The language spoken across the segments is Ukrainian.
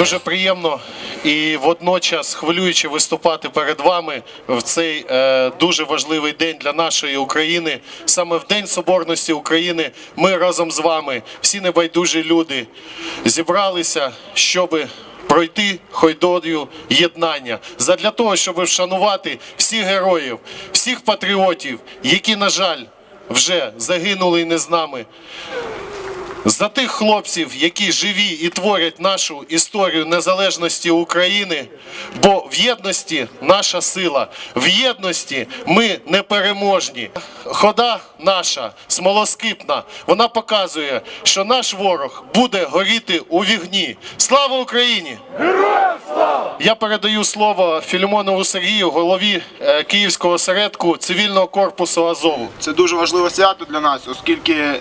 Дуже приємно і водночас хвилююче виступати перед вами в цей е, дуже важливий день для нашої України. Саме в День Соборності України ми разом з вами, всі небайдужі люди, зібралися, щоби. Пройти хойдою єднання задля того, щоб вшанувати всіх героїв, всіх патріотів, які на жаль вже загинули і не з нами. За тих хлопців, які живі і творять нашу історію незалежності України, бо в єдності наша сила, в єдності ми непереможні. Хода наша смолоскипна, вона показує, що наш ворог буде горіти у вігні. Слава Україні! Я передаю слово Філімонову Сергію, голові е, Київського осередку цивільного корпусу Азову. Це дуже важливе свято для нас, оскільки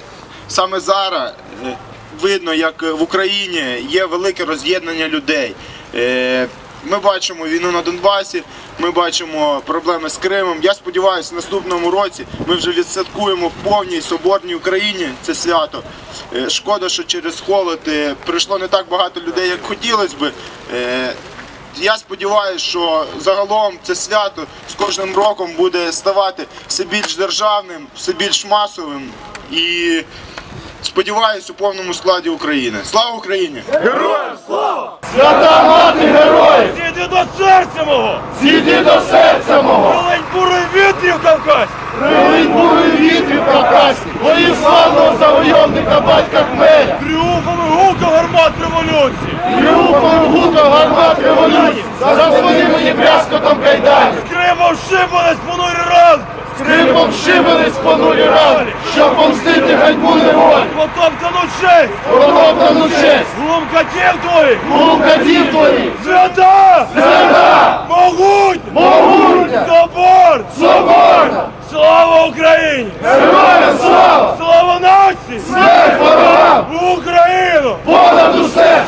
саме зараз е, видно, як в Україні є велике роз'єднання людей. Е, Ми бачимо війну на Донбасі, ми бачимо проблеми з Кримом. Я сподіваюся, в наступному році ми вже відсвяткуємо в повній соборній Україні це свято. Е, Шкода, що через холод е, прийшло не так багато людей, як хотілося би. Е, я сподіваюся, що загалом це свято з кожним роком буде ставати все більш державним, все більш масовим і сподіваюся у повному складі України. Слава Україні! Героям слава! Свята мати героїв, Зійди до серця мого! зійди до серця мого, Пролинь бурою вітрів Кавказ! прилинь бурою вітрів Кавказьких, воїв славного завойовника батька Хмеля, Тріумфом гука гармат революції! тріумфом гука гармат революції, За зазвони мені брязкотом кайданів, Криво вшибались понурі ранки! скрипом шибались понурі Честь! протоптану честь, Глум катів твоїх! твоїх, Свята! свята, Могуть! могутня, Собор! соборна, Слава Україні! героям слава, Слава нації! смерть ворогам, В Україну! понад усе,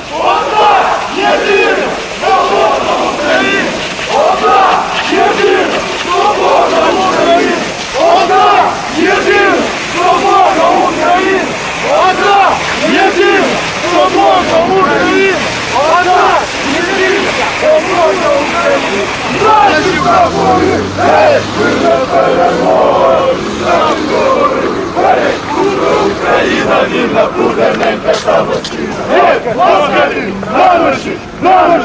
єдина, свобода України! Одна, єдина, свобода України! Одна, єдина, свобода України! Прапори, геть, ми не буде ненька самостійна! Геть, на ноші, на!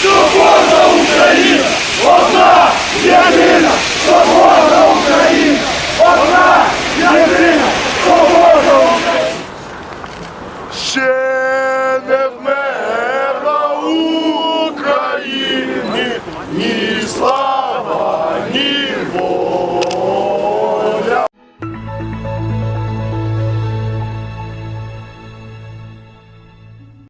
Що кожна Україна! Одна єдина свобода!